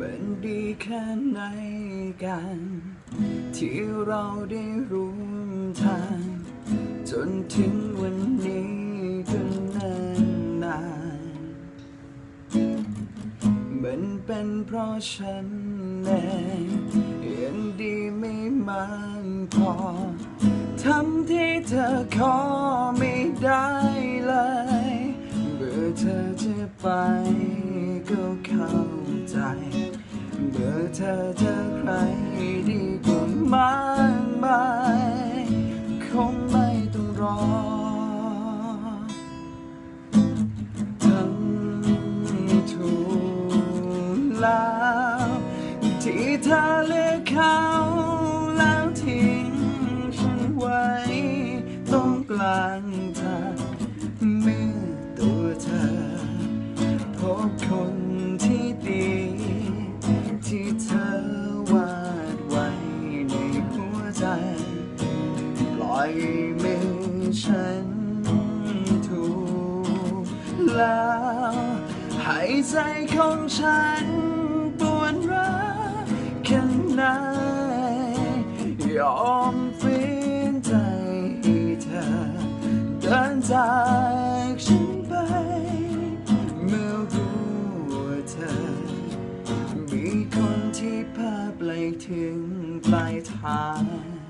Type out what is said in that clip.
มันดีแค่ไหนกัน ที่เราได้ร่วมทางจนถึงวันนี้ก็นานนานมันเป็นเพราะฉันเองยังดีไม่มากพอทำที่เธอขอไม่ได้เลยเบื่อเธอจะ ไปก็เข้าใจ เบื่อเธอเจอใครดีกว่ามากมายคงไม่ต้องรอ ทั้งถูกแล้วที่เธอเลือกเขาแล้วทิ้งฉันไว้ตรงกลางทา ปล่อยมือฉันถูกแล้วให้ใจของฉันปวดร้าวแค่ไหนยอมฝืนใจให้เธอเดินจากฉันไป เมื่อรู้ว่าเธอ มีคนที่พาไปถึงปลายทาง